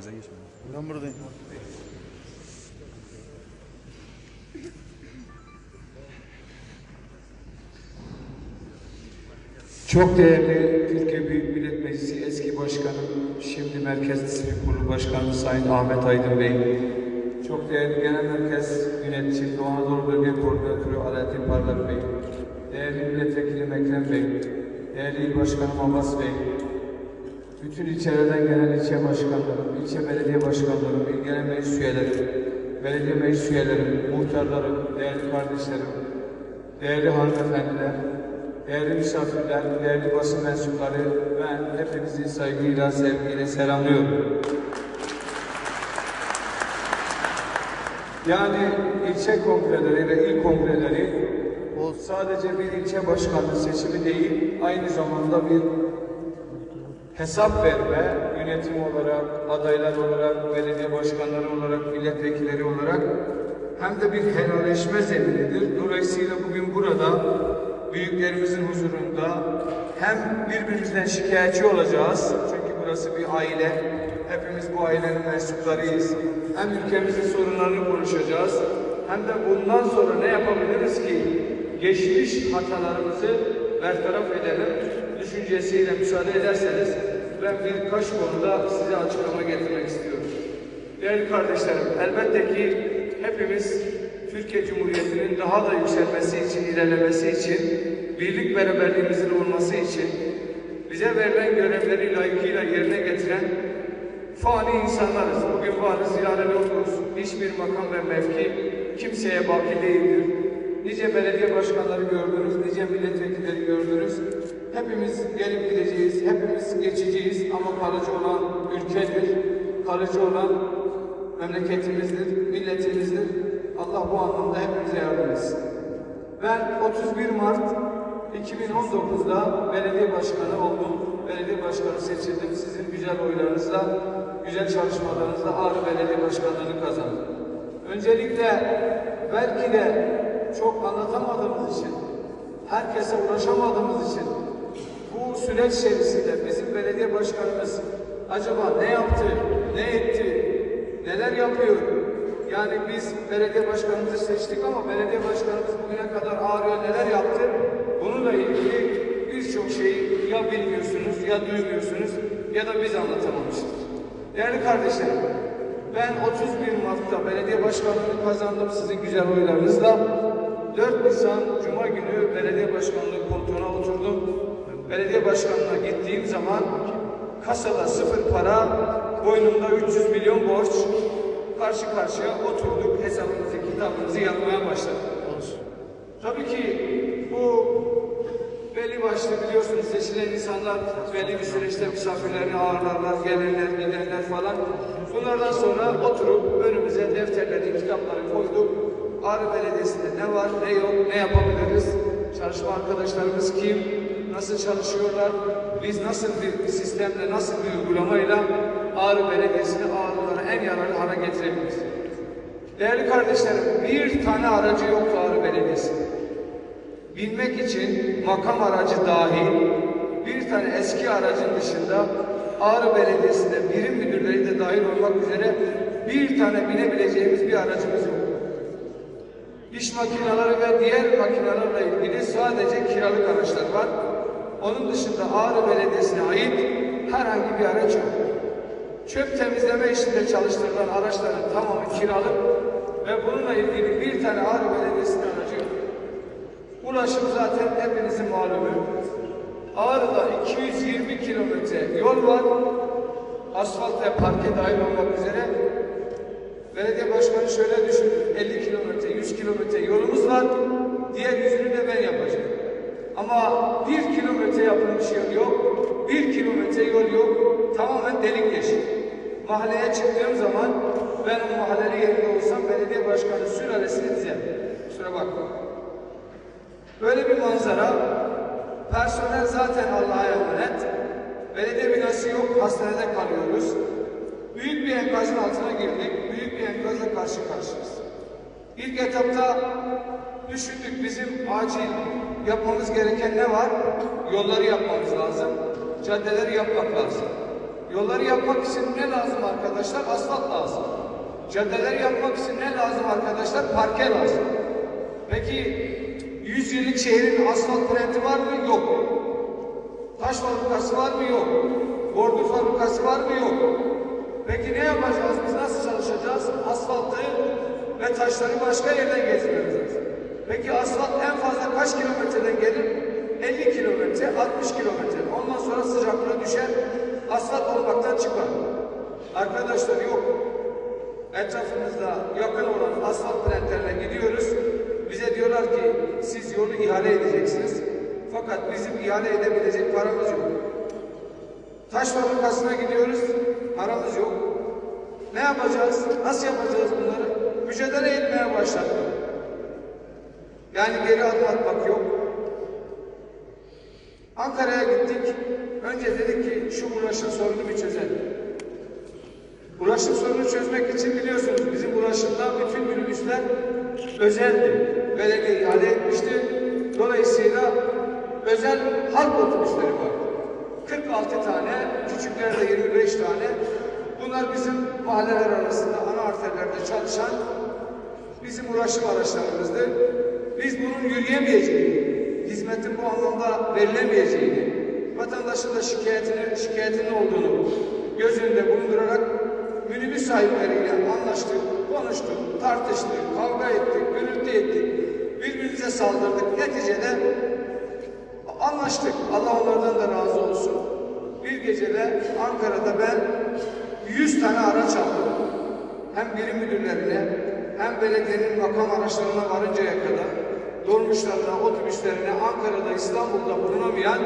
Yerinize geçin. Ben buradayım. Çok değerli Türkiye Büyük Millet Meclisi eski başkanım, şimdi Merkez Disiplin Kurulu Başkanı Sayın Ahmet Aydın Bey, çok değerli Genel Merkez Yöneticisi Doğu Anadolu Bölge Koordinatörü Alaaddin Parlak Bey, değerli Milletvekilim Ekrem Bey, değerli İl Başkanım Abbas Bey, bütün ilçelerden gelen ilçe başkanlarım, ilçe belediye başkanlarım, il genel meclis üyeleri, belediye meclis üyeleri, muhtarlarım, değerli kardeşlerim, değerli hanımefendiler, değerli misafirler, değerli basın mensupları, ben hepinizi saygıyla, sevgiyle selamlıyorum. Yani ilçe kongreleri ve il kongreleri o sadece bir ilçe başkanlığı seçimi değil, aynı zamanda bir hesap verme, yönetim olarak, adaylar olarak, belediye başkanları olarak, milletvekilleri olarak hem de bir helalleşme zeminidir. Dolayısıyla bugün burada büyüklerimizin huzurunda hem birbirimizden şikayetçi olacağız. Çünkü burası bir aile. Hepimiz bu ailenin mensuplarıyız. Hem ülkemizin sorunlarını konuşacağız. Hem de bundan sonra ne yapabiliriz ki geçmiş hatalarımızı bertaraf edelim düşüncesiyle müsaade ederseniz ben birkaç konuda size açıklama getirmek istiyorum. Değerli kardeşlerim, elbette ki hepimiz Türkiye Cumhuriyeti'nin daha da yükselmesi için, ilerlemesi için, birlik beraberliğimizin olması için bize verilen görevleri layıkıyla yerine getiren fani insanlarız. Bugün varız, yarın yokuz. Hiçbir makam ve mevki kimseye baki değildir. Nice belediye başkanları gördünüz, nice milletvekilleri gördünüz. Hepimiz gelip gideceğiz, hepimiz geçeceğiz ama kalıcı olan ülkedir, kalıcı olan memleketimizdir, milletimizdir. Allah bu anlamda hepimize yardım etsin. Ben 31 Mart 2019'da belediye başkanı oldum. Belediye başkanı seçildim. Sizin güzel oylarınızla, güzel çalışmalarınızla Ağrı Belediye Başkanlığı'nı kazandım. Öncelikle belki de çok anlatamadığımız için, herkese ulaşamadığımız için bu süreç içerisinde bizim belediye başkanımız acaba ne yaptı, ne etti, neler yapıyor? Yani biz belediye başkanımızı seçtik ama belediye başkanımız bugüne kadar Ağrı'ya neler yaptı? Bununla ilgili birçok şeyi ya bilmiyorsunuz ya duymuyorsunuz ya da biz anlatamamışız. Değerli kardeşlerim, ben 31 Mart'ta belediye başkanlığını kazandım sizin güzel oylarınızla. 4 Nisan Cuma günü belediye başkanlığı koltuğuna oturdum. Belediye başkanlığına gittiğim zaman kasada sıfır para, boynumda 300 milyon borç. Karşı karşıya oturduk, hesabımızı, kitabımızı yapmaya başladık. Tabii ki bu belli başlı biliyorsunuz seçilen insanlar belli bir süreçte misafirlerini ağırlarlar, gelirler, giderler falan. Bunlardan sonra oturup önümüze defterleri, kitapları koyduk. Ağrı Belediyesi'nde ne var, ne yok, ne yapabiliriz? Çalışma arkadaşlarımız kim? Nasıl çalışıyorlar? Biz nasıl bir sistemle, nasıl bir uygulamayla Ağrı Belediyesi'ni Ağrılara en yararlı hale getirebiliriz? Değerli kardeşlerim, bir tane aracı yoktu Ağrı Belediyesi'nin binmek için makam aracı dahil bir tane eski aracın dışında Ağrı Belediyesi'nde birim müdürleri de dahil olmak üzere bir tane binebileceğimiz bir aracımız yok. İş makineleri ve diğer makinelerle ilgili sadece kiralık araçlar var. Onun dışında Ağrı Belediyesi'ne ait herhangi bir araç yok. Çöp temizleme işinde çalıştırılan araçların tamamı kiralık ve bununla ilgili bir tane Ağrı Belediyesi'nin aracı yok. Ulaşım zaten hepinizin malumu. Ağrı'da 220 kilometre yol var. Asfalt ve parke dahil olmak üzere. Belediye başkanı şöyle düşündü. 50 kilometre, 100 kilometre yolumuz var. Diğer yüzünü de ben yapacağım. Ama bir kilometre yapılmış yol yok. Bir kilometre yol yok. Tamamen delik deşik. Mahalleye çıktığım zaman ben o mahalleli yerinde olsam belediye başkanı sülalesini dizer. Kusura bakma. Böyle bir manzara. Personel zaten Allah'a emanet. Belediye binası yok, hastanede kalıyoruz. Büyük bir enkazın altına girdik. Büyük bir enkazla karşı karşıyayız. İlk etapta düşündük bizim acil yapmamız gereken ne var? Yolları yapmamız lazım. Caddeleri yapmak lazım. Yolları yapmak için ne lazım arkadaşlar? Asfalt lazım. Caddeleri yapmak için ne lazım arkadaşlar? Parke lazım. Peki 100 yıllık şehrin asfalt plantı var mı? Yok. Taş fabrikası var mı? Yok. Bordür fabrikası var mı? Yok. Peki ne yapacağız? Biz nasıl çalışacağız? Asfaltı ve taşları başka yerden lazım. Peki asfalt en fazla kaç kilometreden gelir? 50 kilometre, 60 kilometre. Ondan sonra sıcaklığı düşer, asfalt olmaktan çıkar. Arkadaşlar yok. Etrafımızda yakın olan asfalt plantlerine gidiyoruz. Bize diyorlar ki siz yolu ihale edeceksiniz. Fakat bizim ihale edebilecek paramız yok. Taş fabrikasına gidiyoruz, paramız yok. Ne yapacağız? Nasıl yapacağız bunları? Mücadele etmeye başladık. Yani geri adım atmak yok. Ankara'ya gittik. Önce dedik ki şu ulaşım sorunu bir çözelim. Ulaşım sorunu çözmek için biliyorsunuz bizim ulaşımda bütün minibüsler özeldi. Belediye ihale etmişti. Dolayısıyla özel halk otobüsleri var. 46 tane, küçüklerde 25 tane. Bunlar bizim mahalleler arasında ana arterlerde çalışan bizim ulaşım araçlarımızdı. Biz bunun yürüyemeyeceğini, hizmetin bu anlamda verilemeyeceğini, vatandaşın da şikayetini, şikayetinin olduğunu göz önünde bulundurarak minibüs sahipleriyle anlaştık, konuştuk, tartıştık, kavga ettik, gürültü ettik, birbirimize saldırdık. Neticede anlaştık. Allah onlardan da razı olsun. Bir gecede Ankara'da ben 100 tane araç aldım. Hem birim müdürlerine hem belediyenin makam araçlarına varıncaya kadar dolmuşlarına, otobüslerine Ankara'da, İstanbul'da bulunamayan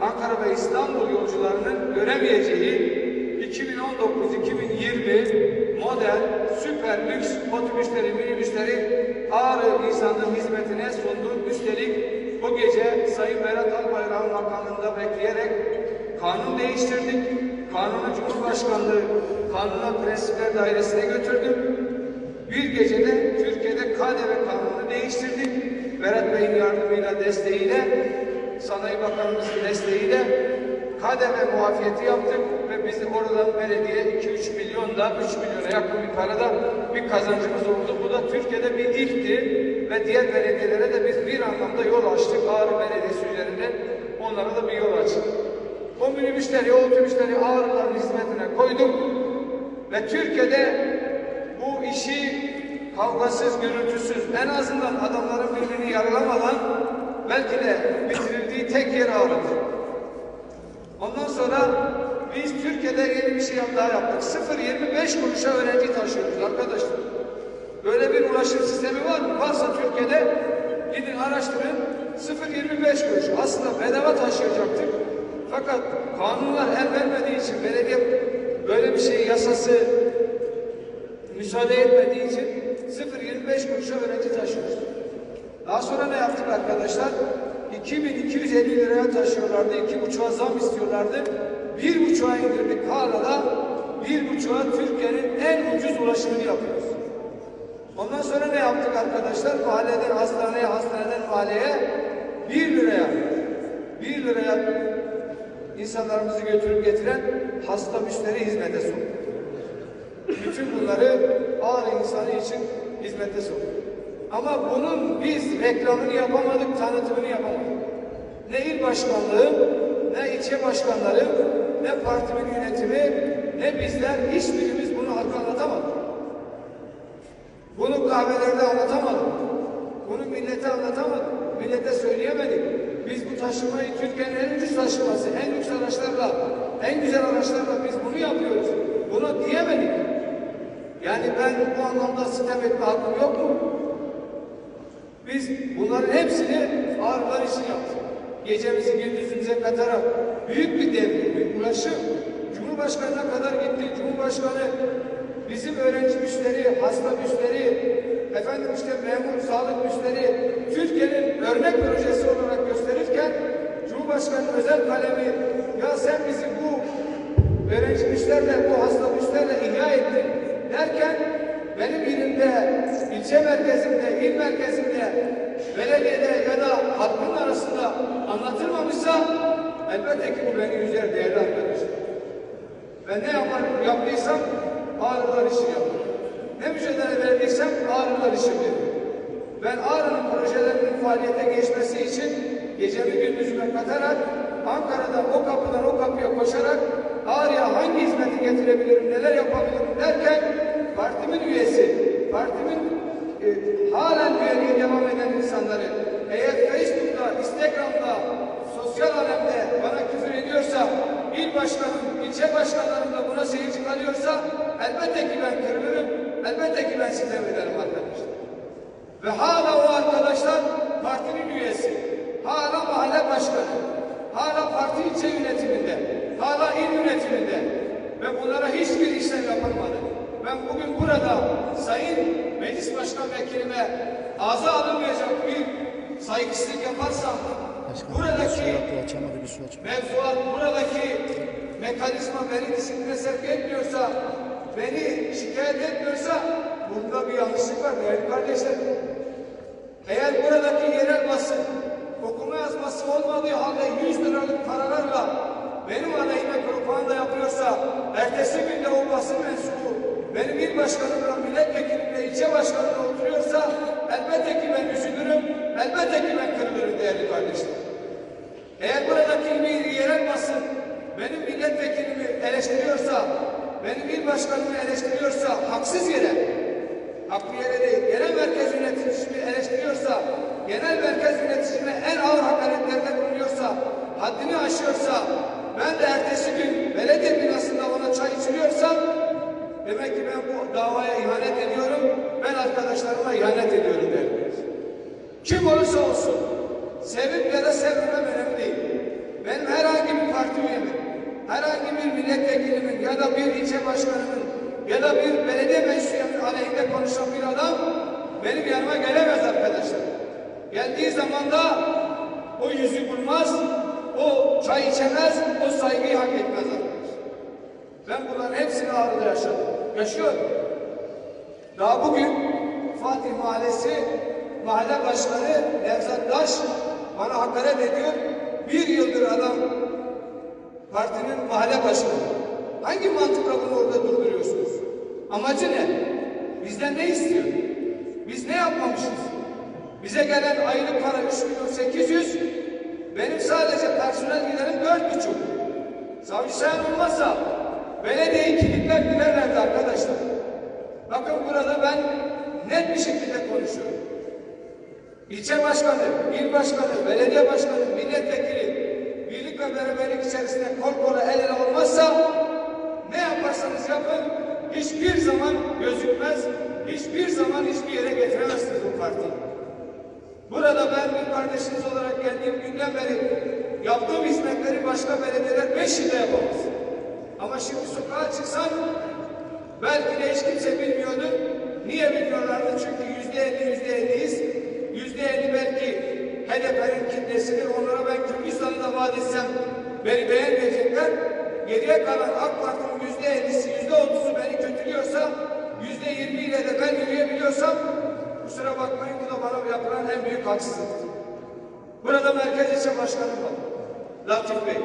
Ankara ve İstanbul yolcularının göremeyeceği 2019-2020 model süper lüks otobüsleri, minibüsleri Ağrı insanlığın hizmetine sundu. Üstelik bu gece Sayın Berat Albayrak'ın makamında bekleyerek kanun değiştirdik. Kanunu Cumhurbaşkanlığı Kanuna Prensipler Dairesi'ne götürdüm. Bir gecede Türkiye'de KDV kanunu değiştirdik. Berat Bey'in yardımıyla, desteğiyle, Sanayi Bakanımızın desteğiyle KDV muafiyeti yaptık ve biz oradan belediye 2-3 milyon da 3 milyona yakın bir parada bir kazancımız oldu. Bu da Türkiye'de bir ilkti ve diğer belediyelere de biz bir anlamda yol açtık. Ağrı Belediyesi üzerinden onlara da bir yol açtık. O minibüsleri, otobüsleri Ağrıların hizmetine koyduk ve Türkiye'de bu işi kavgasız, gürültüsüz, en azından adamların birbirini yaralamadan belki de bitirildiği tek yer Ağrı'dır. Ondan sonra biz Türkiye'de yeni bir şey daha yaptık. 0.25 kuruşa öğrenci taşıyoruz arkadaşlar. Böyle bir ulaşım sistemi var mı? Varsa Türkiye'de gidin araştırın 0.25 kuruş. Aslında bedava taşıyacaktık. Fakat kanunlar el vermediği için belediye böyle bir şey yasası müsaade etmediği için 0.25 kuruşa öğrenci taşıyoruz. Daha sonra ne yaptık arkadaşlar? 2250 liraya taşıyorlardı. iki buçuğa zam istiyorlardı. Bir buçuğa indirdik. Hala da bir buçuğa Türkiye'nin en ucuz ulaşımını yapıyoruz. Ondan sonra ne yaptık arkadaşlar? Mahalleden hastaneye, hastaneden mahalleye bir liraya bir liraya insanlarımızı götürüp getiren hasta müşteri hizmete soktuk. Bütün bunları ağır insanı için hizmete soktuk. Ama bunun biz reklamını yapamadık, tanıtımını yapamadık. Ne il başkanlığı, ne ilçe başkanları, ne partimin yönetimi, ne bizler hiçbirimiz bunu halka anlatamadık. Bunu kahvelerde anlatamadık. Bunu millete anlatamadık. Millete söyleyemedik. Biz bu taşımayı Türkiye'nin en ucuz taşıması, en lüks araçlarla, en güzel araçlarla biz bunu yapıyoruz. Bunu diyemedik. Yani ben bu anlamda sitem etme hakkım yok mu? Biz bunların hepsini ağrılar için yaptık. Gecemizi gündüzümüze katarak büyük bir devrim, bir ulaşım. Cumhurbaşkanına kadar gitti. Cumhurbaşkanı bizim öğrenci müşteri, hasta müşteri, efendim işte memur, sağlık müşteri Türkiye'nin örnek projesi gösterirken Cumhurbaşkanı özel kalemi ya sen bizi bu öğrenci müşterle, bu hasta müşterle ihya ettin derken benim ilimde, ilçe merkezinde, il merkezinde, belediyede ya da halkın arasında anlatılmamışsa elbette ki bu beni üzer değerli arkadaşlar. Ben ne yapar, yaptıysam ağrılar işi yapıyorum. Ne mücadele verdiysem ağrılar işi veriyorum. Ben Ağrı'nın projelerinin faaliyete geçmesi için gecemi gündüzüme katarak Ankara'dan o kapıdan o kapıya koşarak Ağrı'ya hangi hizmeti getirebilirim, neler yapabilirim derken partimin üyesi, partimin e, halen üyeliği devam eden insanları eğer Facebook'ta, Instagram'da, sosyal alemde bana küfür ediyorsa, il başkanım, ilçe başkanlarım da buna seyirci kalıyorsa elbette ki ben kırılırım, elbette ki ben sitem ederim arkadaşlar. Ve hala o arkadaşlar partinin üyesi, hala mahalle başkanı, hala parti ilçe yönetiminde, hala il yönetiminde ve bunlara hiçbir işlem yapılmadı. Ben bugün burada Sayın Meclis Başkan Vekilime ağza alınmayacak bir saygısızlık yaparsam buradaki su aç. mevzuat, buradaki mekanizma beni disipline sevk etmiyorsa, beni şikayet etmiyorsa burada bir yanlışlık var değerli kardeşlerim. Eğer buradaki yerel basın okuma yazması olmadığı halde 100 liralık paralarla benim aleyhime yapıyorsa, ertesi günde o basın mensubu benim il başkanımla, milletvekilimle, ilçe başkanımla oturuyorsa elbette ki ben üzülürüm, elbette ki ben kırılırım değerli kardeşlerim. Eğer buradaki bir yerel basın benim milletvekilimi eleştiriyorsa, benim il başkanımı eleştiriyorsa haksız yere, haklı yere değil, genel merkez yöneticisini eleştiriyorsa, genel merkez yöneticisine en ağır hakaretlerde bulunuyorsa, haddini aşıyorsa, ben de ertesi gün belediye binasında ona çay içiliyorsam, demek ki ben bu davaya ihanet ediyorum, ben arkadaşlarıma ihanet ediyorum derim. Kim olursa olsun, sevip ya da sevmemem önemli değil. Benim herhangi bir parti üyemin, herhangi bir milletvekilimin ya da bir ilçe başkanımın ya da bir belediye meclisimin aleyhinde konuşan bir adam benim yanıma gelemez arkadaşlar. Geldiği zaman da o yüzü bulmaz, o çay içemez, o saygıyı hak etmez arkadaşlar. Ben bunların hepsini ağrıda yaşadım. Yaşıyorum. Daha bugün Fatih Mahallesi mahalle başkanı Nevzat Taş bana hakaret ediyor. Bir yıldır adam partinin mahalle başkanı. Hangi mantıkla bunu orada durduruyorsunuz? Amacı ne? Bizden ne istiyor? Biz ne yapmamışız? Bize gelen aylık para 3 milyon 800, benim sadece personel giderim dört buçuk. Savcı Sayan olmazsa belediyeyi kilitler giderlerdi arkadaşlar. Bakın burada ben net bir şekilde konuşuyorum. İlçe başkanı, il başkanı, belediye başkanı, milletvekili birlik ve beraberlik içerisinde kol kola el ele olmazsa ne yaparsanız yapın hiçbir zaman gözükmez, hiçbir zaman hiçbir yere getiremezsiniz bu partiyi. Burada ben bir kardeşiniz olarak geldiğim günden beri yaptığım hizmetleri başka belediyeler beş yılda yapamaz. Ama şimdi sokağa çıksan belki de hiç kimse bilmiyordu. Niye bilmiyorlardı? Çünkü yüzde elli yüzde elliyiz. Yüzde elli belki HDP'nin kitlesidir. Onlara ben Kürdistan'ı da vaat etsem beni beğenmeyecekler. Geriye kalan AK Parti'nin yüzde ellisi, yüzde otuzu beni kötülüyorsa yüzde yirmi ile de ben yürüyebiliyorsam kusura bakmayın bu da bana yapılan en büyük haksızlıktır. Burada Merkez İlçe Başkanım var. Latif Bey.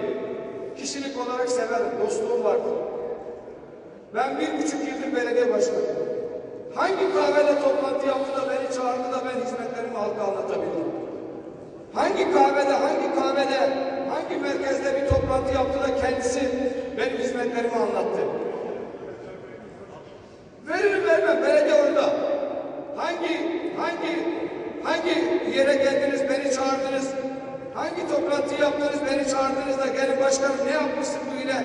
Kişilik olarak severim, dostluğum vardır. Ben bir buçuk yıldır belediye başkanıyım. Hangi kahvede toplantı yaptı da beni çağırdı da ben hizmetlerimi halka anlatabildim? Hangi kahvede, hangi kahvede, hangi merkezde bir toplantı yaptı da kendisi benim hizmetlerimi anlattı? Veririm vermem, belediye orada. Hangi, hangi, hangi yere geldiniz, çağırdınız? Hangi toplantıyı yaptınız, beni çağırdınız da gelin başkanım ne yapmışsın bu ile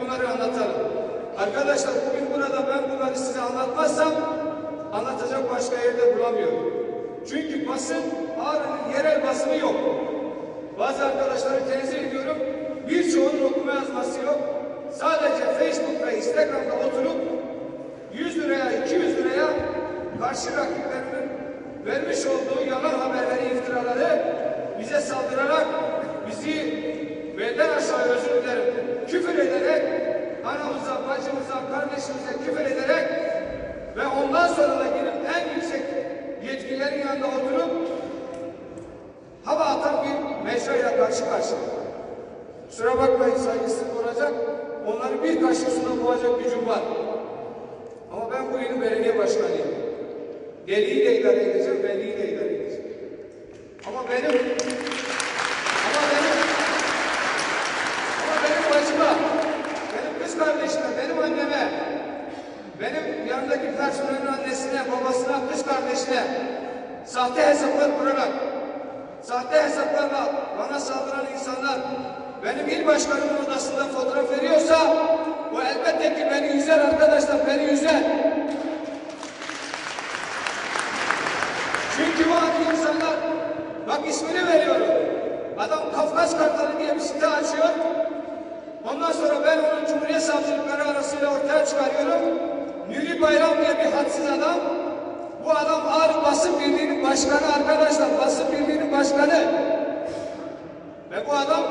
bunları anlatalım. Arkadaşlar bugün burada ben bunları size anlatmazsam anlatacak başka yerde bulamıyorum. Çünkü basın, Ağrı'nın yerel basını yok. Bazı arkadaşları tenzih ediyorum. Birçoğunun okuma yazması yok. Sadece Facebook ve Instagram'da oturup 100 liraya, 200 liraya karşı rakiplerinin vermiş olduğu yalan haberleri, iftiraları bize saldırarak bizi belden aşağı özür dilerim küfür ederek anamıza, bacımıza, kardeşimize küfür ederek ve ondan sonra da gidip en yüksek yetkililerin yanında oturup hava atan bir mecrayla karşı karşıya. Kusura bakmayın saygısızlık olacak. onları bir kaşık suda boğacak gücüm var. Ama ben bu ilin belediye başkanıyım. Deliyi de idare edeceğim, veliyi idare edeceğim. Benim, ama benim, ama benim bacıma, benim kız kardeşime, benim anneme, benim yanındaki personelin annesine, babasına, kız kardeşine sahte hesaplar kurarak, sahte hesaplarla bana saldıran insanlar benim il başkanımın odasında fotoğraf veriyorsa bu elbette ki beni yüzer arkadaşlar, beni yüzer. Çünkü bu adlı insanlar, bak ismini veriyorum. Adam Kafkas Kartalı diye bir site açıyor. Ondan sonra ben onun Cumhuriyet Savcılıkları arasıyla ortaya çıkarıyorum. Nuri Bayram diye bir hadsiz adam. Bu adam Ağrı Basın Birliği'nin başkanı arkadaşlar. Basın Birliği'nin başkanı. Ve bu adam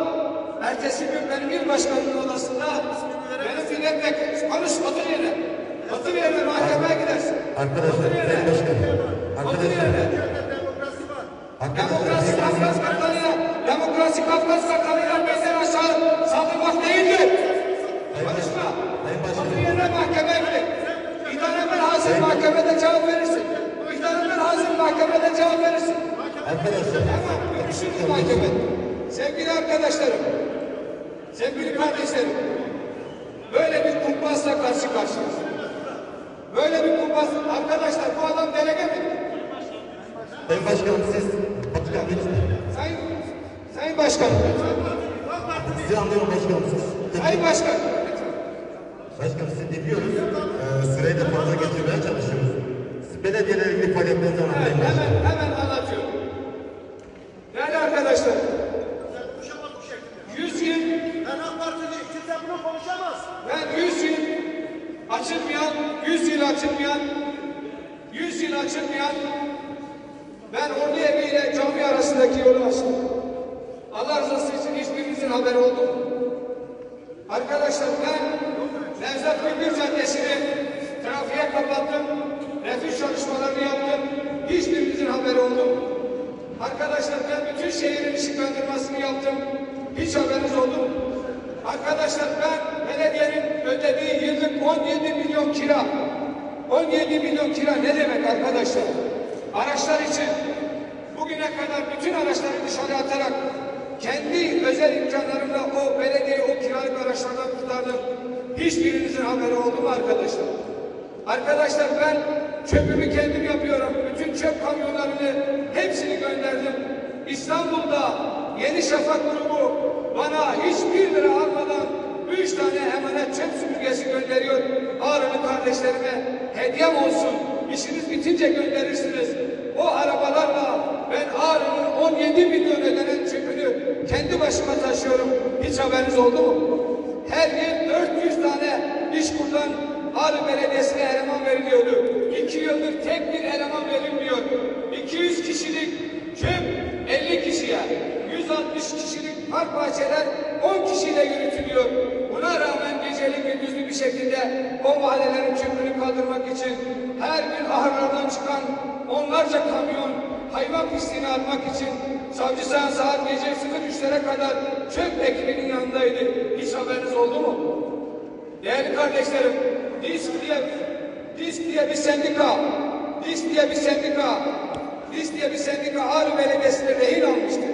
ertesi gün benim il başkanının odasında benim milletvekili konuş otur yerine. Otur yerine mahkemeye gidersin. Arkadaşlar, Otur Başkanım. Otur arkadaşlar, Demokrasi Kafkas Kartalı'ya, demokrasi Kafkas Kartalı'ya bizden aşağı saldırmak değildir. Konuşma. Otur yerine mahkemeye gidin. Hazır mahkemede cevap verirsin. İdaremen hazır mahkemede cevap verirsin. arkadaşlar, Tamam, görüşürüz mahkemede. Sevgili arkadaşlarım, sevgili kardeşlerim, böyle bir kumpasla karşı karşıyayız. Böyle bir kumpas, arkadaşlar bu adam delege mi? Sayın Başkanım siz Batıkan. Sayın, Sayın Başkanım, Sizi anlıyorum başkanım siz. Sayın Başkanım. Başkanım sizi dinliyoruz. Ee, süreyi de fazla getirmeye çalışıyoruz. Siz belediyelerle ilgili faaliyetlerinizi Evet, anlatayım. hemen, hemen anlatıyorum. Değerli arkadaşlar, Konuşamaz bu şekilde. 100 yıl, Ben AK Partiliyim. Kimse bunu konuşamaz. ben 100 yıl açılmayan, 100 yıl açılmayan, 100 yıl açılmayan, ben Ordu Evi ile cami arasındaki yolu açtım. Allah rızası için hiçbirinizin haberi oldu mu? Arkadaşlar ben Nevzat Bilgin Caddesi'ni trafiğe kapattım. Refüj çalışmalarını yaptım. Hiçbirinizin haberi oldu? Arkadaşlar ben bütün şehrin ışıklandırmasını yaptım. Hiç haberiniz oldu mu? Arkadaşlar ben belediyenin ödediği yıllık 17 milyon kira. 17 milyon kira ne demek arkadaşlar? Araçlar için bugüne kadar bütün araçları dışarı atarak kendi özel imkanlarımla o belediyeyi araçlardan kurtardım. Hiçbirinizin haberi oldu mu arkadaşlar? Arkadaşlar ben çöpümü kendim yapıyorum. Bütün çöp kamyonlarını hepsini gönderdim. İstanbul'da Yeni Şafak grubu bana hiçbir lira almadan üç tane emanet çöp süpürgesi gönderiyor. Ağrılı kardeşlerime hediyem olsun. İşiniz bitince gönderirsiniz. O arabalarla ben Ağrı'nın 17 milyon ödenen çöpünü kendi başıma taşıyorum. Hiç haberiniz oldu mu? Her yıl 400 tane iş kurdan Ağrı Belediyesi'ne eleman veriliyordu. İki yıldır tek bir eleman verilmiyor. 200 kişilik çöp 50 kişiye, 160 kişilik park bahçeler 10 kişiyle yürütülüyor. Buna rağmen geceli gündüzlü bir şekilde o mahallelerin çöpünü kaldırmak için her gün ahırlardan çıkan onlarca kamyon hayvan pisliğini almak için savcı saat saat gece 03'lere kadar çöp ekibinin yanındaydı. Hiç haberiniz oldu mu? Değerli kardeşlerim, DİSK diye, DİSK diye bir sendika, DİSK diye bir sendika, DİSK diye bir sendika Ağrı Belediyesi'ne rehin almıştı.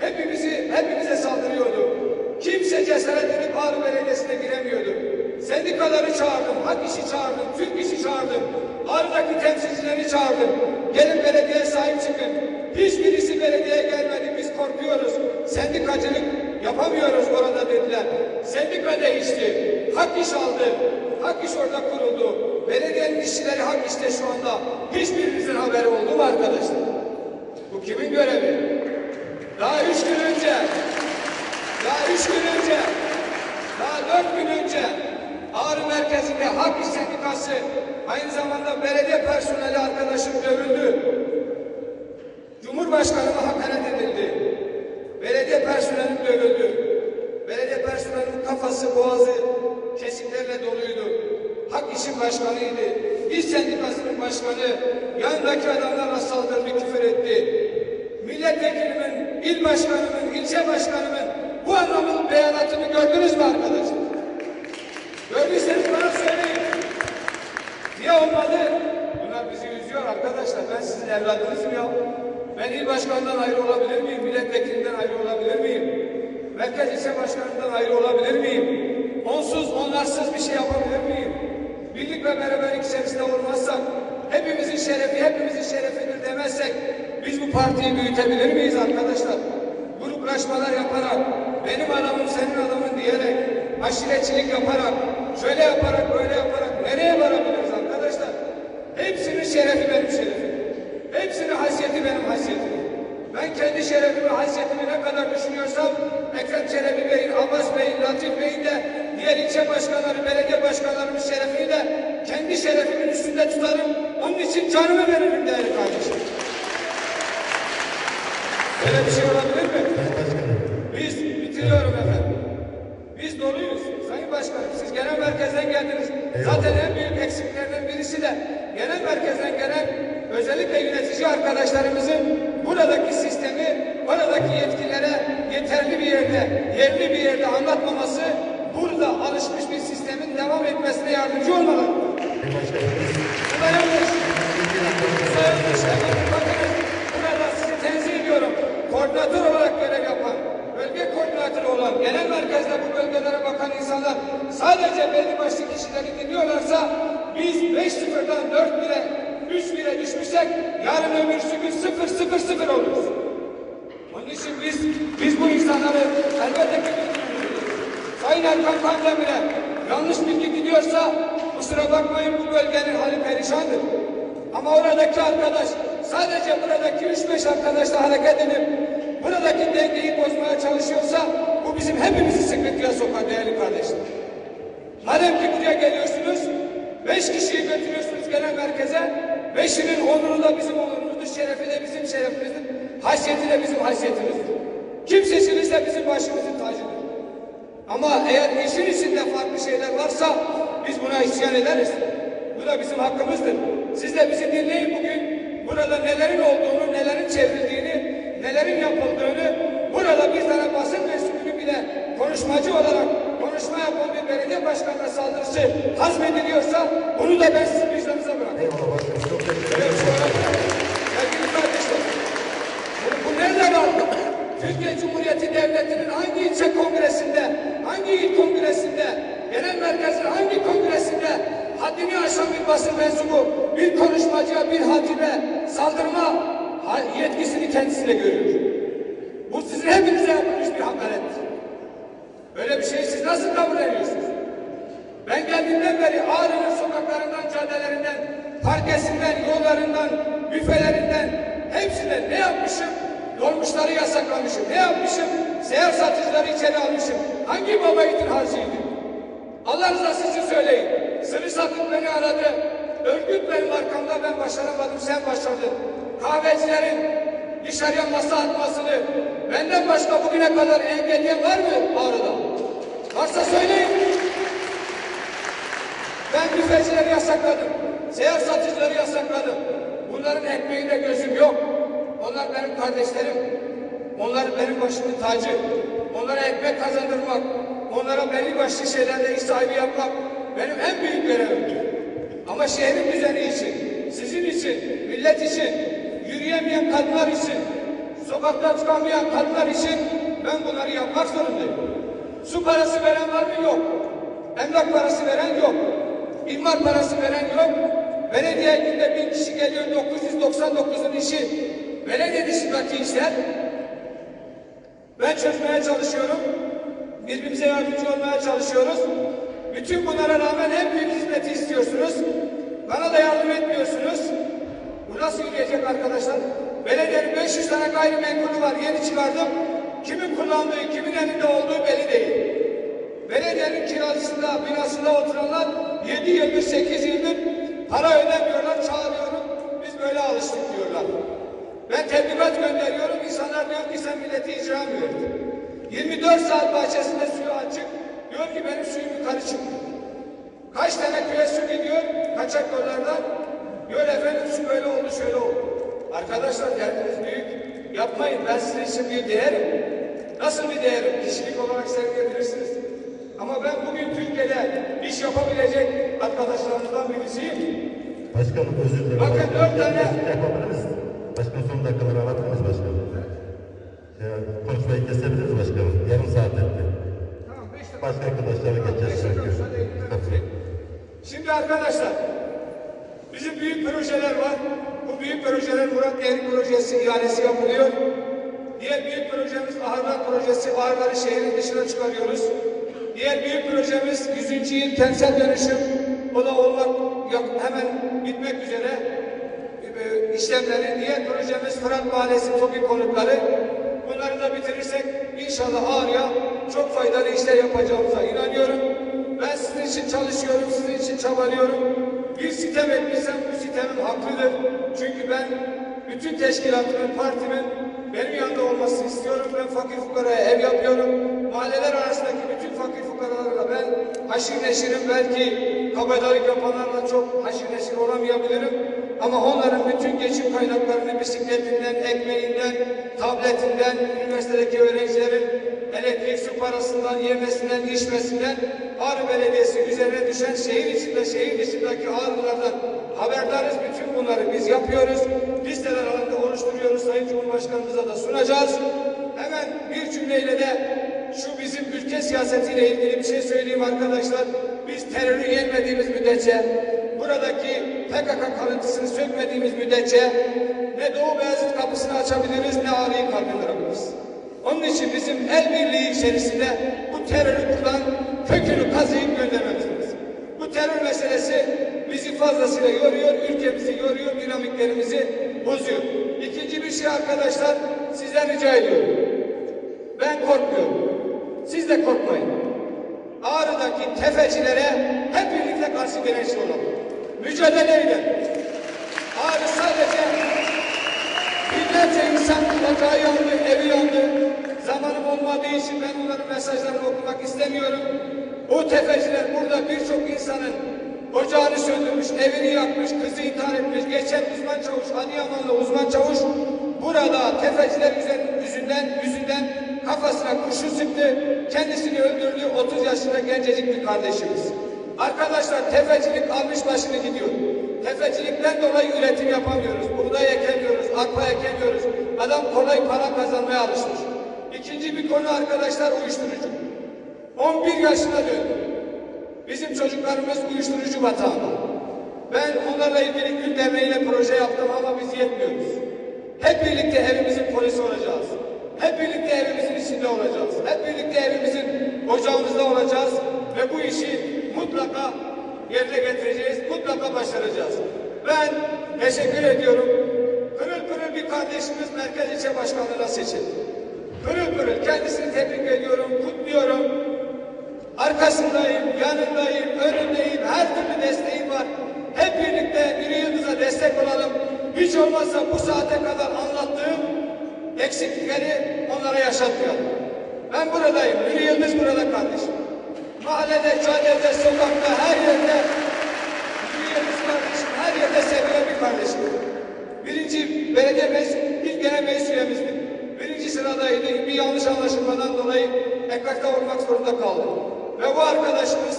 Hepimizi, hepimize saldırıyordu. Kimse cesaret edip Ağrı Belediyesi'ne giremiyordu. Sendikaları çağırdım, hak işi çağırdım, Türk işi çağırdım. Ağrı'daki temsilcileri çağırdım. Gelin belediyeye sahip çıkın. Hiçbirisi belediyeye gelmedi, biz korkuyoruz. Sendikacılık yapamıyoruz orada dediler. Sendika değişti. Hak iş aldı. Hak iş orada kuruldu. Belediyenin işçileri hak işte şu anda. Hiçbirinizin haberi oldu mu arkadaşlar? Bu kimin görevi? Daha üç gün önce, daha üç gün önce, daha dört gün önce Ağrı merkezinde Hak İş Sendikası aynı zamanda belediye personeli arkadaşım dövüldü. Cumhurbaşkanıma hakaret edildi. Belediye personeli dövüldü. Belediye personelinin kafası, boğazı kesiklerle doluydu. Hak işin başkanıydı. İş sendikasının başkanı yanındaki adamlarla saldırdı, küfür etti. Milletvekilimin, il başkanımın, ilçe başkanımın bu anlamın beyanatını gördünüz mü arkadaşlar? Sizin evladınızım ya. Ben il başkanından ayrı olabilir miyim? Milletvekilinden ayrı olabilir miyim? Merkez ilçe başkanından ayrı olabilir miyim? Onsuz, onlarsız bir şey yapabilir miyim? Birlik ve beraberlik içerisinde olmazsak, hepimizin şerefi, hepimizin şerefidir demezsek, biz bu partiyi büyütebilir miyiz arkadaşlar? Gruplaşmalar yaparak, benim adamım senin adamın diyerek, aşiretçilik yaparak, şöyle yaparak, böyle yaparak nereye varabiliriz arkadaşlar? Şerefi benim şerefim. Hepsinin haysiyeti benim haysiyetim. Ben kendi şerefimi, haysiyetimi ne kadar düşünüyorsam Ekrem Çelebi Bey'in, Abbas Bey'in, Latif Bey'in de diğer ilçe başkanları, belediye başkanlarımın şerefini de kendi şerefimin üstünde tutarım. Onun için canımı veririm değerli kardeşim. Böyle bir şey olabilir mi? Biz bitiriyorum efendim. Biz doluyuz. Sayın Başkanım siz genel merkezden geldiniz. Zaten en büyük eksiklerden birisi de genel merkezden gelen özellikle yönetici arkadaşlarımızın buradaki sistemi, buradaki yetkilere yeterli bir yerde, yerli bir yerde anlatmaması burada alışmış bir sistemin devam etmesine yardımcı olmalı. Sayın Başkanım. Buna yanlış. Efendim bakınız burada sizi tenzih ediyorum. Koordinatör olarak görev yapan, bölge koordinatörü olan, genel merkezde bu bölgelere bakan insanlar sadece belli başlı kişileri dinliyorlarsa biz 5-0'dan 4-1'e, 3-1'e düşmüşsek yarın öbürsü gün 0-0-0 oluruz. Onun için biz, biz bu insanları elbette ki bilmiyoruz. Sayın Erkan Kandemir'e yanlış bilgi gidiyorsa kusura bakmayın bu bölgenin hali perişandır. Ama oradaki arkadaş sadece buradaki 3-5 arkadaşla hareket edip buradaki dengeyi bozmaya çalışıyorsa bu bizim hepimizi sıkıntıya sokar değerli kardeşler. Madem ki buraya geliyorsunuz, beş kişiyi götürüyorsunuz genel merkeze, beşinin onuru da bizim onurumuzdur, şerefi de bizim şerefimizdir, haysiyeti de bizim haysiyetimizdir. Kim seçilirse bizim başımızın tacıdır. Ama eğer işin içinde farklı şeyler varsa biz buna isyan ederiz. Bu da bizim hakkımızdır. Siz de bizi dinleyin bugün. Burada nelerin olduğunu, nelerin çevrildiğini, nelerin yapıldığını, burada bir tane basın mensubunu bile konuşmacı olarak konuşma yapan bir belediye başkanına saldırısı hazmediliyorsa bunu da ben sizin vicdanınıza bırakıyorum. Eyvallah başkanım. Çok teşekkür Böyle bir şey ederim. olamaz. Sevgili kardeşlerim, bu, bu nerede kaldı? Türkiye Cumhuriyeti Devleti'nin hangi ilçe kongresinde, hangi il kongresinde, genel merkezin hangi kongresinde haddini aşan bir basın mensubu, bir konuşmacıya, bir hatibe saldırma yetkisini kendisine görüyor. Bu sizin hepinize yapılmış bir hakarettir. Böyle bir şeyi siz nasıl kabul ediyorsunuz? Ben geldiğimden beri Ağrı'nın sokaklarından, caddelerinden, parkesinden, yollarından, büfelerinden hepsinde ne yapmışım? Dolmuşları yasaklamışım. Ne yapmışım? Seyahat satıcıları içeri almışım. Hangi baba harcıydı? Allah rızası için söyleyin. Sırrı Sakıp beni aradı. Örgüt benim arkamda ben başaramadım sen başardın. Kahvecilerin dışarıya masa atmasını benden başka bugüne kadar engelleyen var mı Ağrı'da? Varsa söyleyin. Ben büfecileri yasakladım. Seyahat satıcıları yasakladım. Bunların ekmeğinde gözüm yok. Onlar benim kardeşlerim. Onlar benim başımın tacı. Onlara ekmek kazandırmak, onlara belli başlı şeylerde iş sahibi yapmak benim en büyük görevimdir. Ama şehrin düzeni için, sizin için, millet için, yürüyemeyen kadınlar için, sokakta çıkamayan kadınlar için ben bunları yapmak zorundayım. Su parası veren var mı? Yok. Emlak parası veren yok. İmar parası veren yok. Belediye günde bin kişi geliyor 999'un işi belediye dışındaki işler. Ben çözmeye çalışıyorum. Birbirimize yardımcı olmaya çalışıyoruz. Bütün bunlara rağmen en büyük hizmeti istiyorsunuz. Bana da yardım etmiyorsunuz. Bu nasıl yürüyecek arkadaşlar? Belediyenin 500 tane gayrimenkulü var. Yeni çıkardım. Kimin kullandığı, kimin elinde olduğu belli değil. Belediyenin kiracısında, binasında oturanlar 7 yıldır, 8 yıldır para ödemiyorlar, çağırıyorum. Biz böyle alıştık diyorlar. Ben tebligat gönderiyorum, insanlar diyor ki sen milleti icra mı verdin? 24 saat bahçesinde suyu açık, diyor ki benim suyum yukarı çıkmıyor. Kaç tane köye su gidiyor, kaçak yollardan? Diyor efendim su böyle oldu, şöyle oldu. Arkadaşlar derdiniz büyük. Yapmayın, ben sizin için bir değerim. Nasıl bir değerim? Kişilik olarak sergileyebilirsiniz. Ama ben bugün Türkiye'de iş yapabilecek arkadaşlarımızdan birisiyim. Başkanım özür dilerim. Bakın dört tane- Yapabilir misin? Başkanım son dakikaları alabilir miyiz başkanım? Ya, konuşmayı kesebiliriz başkanım. Yarım saat etti. Tamam, beş dakika. Başka arkadaşlara geçeceğiz. Şimdi arkadaşlar, bizim büyük projeler var. Bu büyük projeler Murat Nehri projesi ihalesi yapılıyor. Diğer büyük projemiz Ahırlar projesi. Ahırları şehrin dışına çıkarıyoruz. Diğer büyük projemiz 100. yıl kentsel dönüşüm. O da olmak yok, hemen bitmek üzere e, işlemleri. Diğer projemiz Fırat Mahallesi TOKİ konutları. Bunları da bitirirsek inşallah Ağrı'ya çok faydalı işler yapacağımıza inanıyorum. Ben sizin için çalışıyorum, sizin için çabalıyorum. Bir sitem ettiysem bu sitemim haklıdır. Çünkü ben bütün teşkilatımın, partimin benim yanında olmasını istiyorum. Ben fakir fukaraya ev yapıyorum. Mahalleler arasındaki bütün fakir fukaralarla ben haşir neşirim. Belki kabadayılık yapanlarla çok haşir neşir olamayabilirim. Ama onların bütün geçim kaynaklarını bisikletinden, ekmeğinden, tabletinden, üniversitedeki öğrencilerin elektrik su parasından, yemesinden, içmesinden Ağrı Belediyesi üzerine düşen şehir içinde, şehir dışındaki ağrılardan haberdarız. Bütün bunları biz yapıyoruz. Listeler halinde oluşturuyoruz. Sayın Cumhurbaşkanımıza da sunacağız. Hemen bir cümleyle de şu bizim ülke siyasetiyle ilgili bir şey söyleyeyim arkadaşlar. Biz terörü yenmediğimiz müddetçe, buradaki PKK kalıntısını sökmediğimiz müddetçe ne Doğu Beyazıt kapısını açabiliriz ne Ağrı'yı kalkındırabiliriz. Onun için bizim el birliği içerisinde bu terörü buradan kökünü kazıyıp göndermemiz. Bu terör meselesi bizi fazlasıyla yoruyor, ülkemizi yoruyor, dinamiklerimizi bozuyor. İkinci bir şey arkadaşlar, sizden rica ediyorum. Ben korkmuyorum. Siz de korkmayın. Ağrı'daki tefecilere hep birlikte karşı dirençli olalım. Mücadele edelim. Ağrı sadece binlerce insan ocağı yandı, evi yandı. Zamanım olmadığı için ben onların mesajlarını okumak istemiyorum. O tefeciler burada birçok insanın ocağını söndürmüş, evini yakmış, kızı intihar etmiş. Geçen uzman çavuş, Adıyamanlı uzman çavuş burada tefeciler yüzünden, yüzünden kafasına kurşun sıktı. Kendisini öldürdü 30 yaşında gencecik bir kardeşimiz. Arkadaşlar tefecilik almış başını gidiyor. Tefecilikten dolayı üretim yapamıyoruz. Buğday ekemiyoruz, arpa ekemiyoruz. Adam kolay para kazanmaya alışmış. İkinci bir konu arkadaşlar uyuşturucu. 11 yaşına döndü. Bizim çocuklarımız uyuşturucu batağında. Ben onlarla ilgili gül derneğiyle proje yaptım ama biz yetmiyoruz. Hep birlikte evimizin polisi olacağız. Birlikte olacağız. Hep birlikte evimizin ocağımızda olacağız. Ve bu işi mutlaka yerine getireceğiz. Mutlaka başaracağız. Ben teşekkür ediyorum. Pırıl pırıl bir kardeşimiz Merkez İlçe Başkanlığı'na seçildi. Pırıl pırıl kendisini tebrik ediyorum, kutluyorum. Arkasındayım, yanındayım, önündeyim, her türlü desteğim var. Hep birlikte Nuri Yıldız'a destek olalım. Hiç olmazsa bu saate kadar anlattığım eksiklikleri onlara yaşatmayalım. Ben buradayım, Nuri Yıldız burada kardeşim. Mahallede, caddede, sokakta, her yerde Nuri Yıldız kardeşim, her yerde sevilen bir kardeşim. Birinci belediye meclis, ilk genel meclis üyemizdi. Birinci sıradaydı. Bir yanlış anlaşılmadan dolayı ekrakta olmak zorunda kaldı. Ve bu arkadaşımız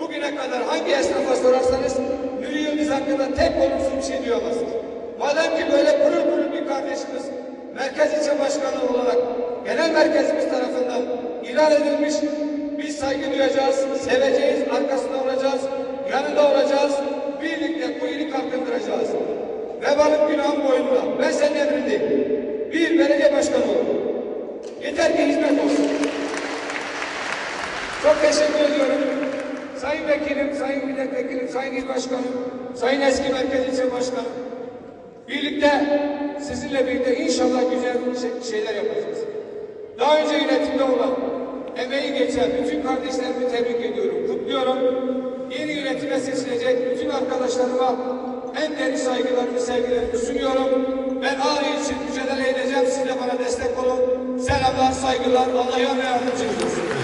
bugüne kadar hangi esnafa sorarsanız Nuri Yıldız hakkında tek olumsuz bir şey duyamazsınız. Madem ki böyle pırıl pırıl bir kardeşimiz Merkez İlçe Başkanı olarak genel merkezimiz tarafından ilan edilmiş biz saygı duyacağız, seveceğiz, arkasında olacağız, yanında olacağız. Birlikte bu ili kalkındıracağız. Vebalım günahın boynuna. Ben senin emrindeyim. Bir belediye başkanı ol. Yeter ki hizmet olsun. Çok teşekkür ediyorum. Sayın Vekilim, Sayın Milletvekilim, Sayın İl Başkanım, Sayın Eski Merkez İlçe Başkanım. Birlikte sizinle birlikte inşallah güzel şey- şeyler yapacağız. Daha önce yönetimde olan, emeği geçen bütün kardeşlerimi tebrik ediyorum, kutluyorum. Yeni yönetime seçilecek bütün arkadaşlarıma en derin saygılarımı, sevgilerimi sunuyorum. Ben Ağrı için mücadele edeceğim. Siz de bana destek olun. Selamlar, saygılar. Allah'a teşekkür ederim.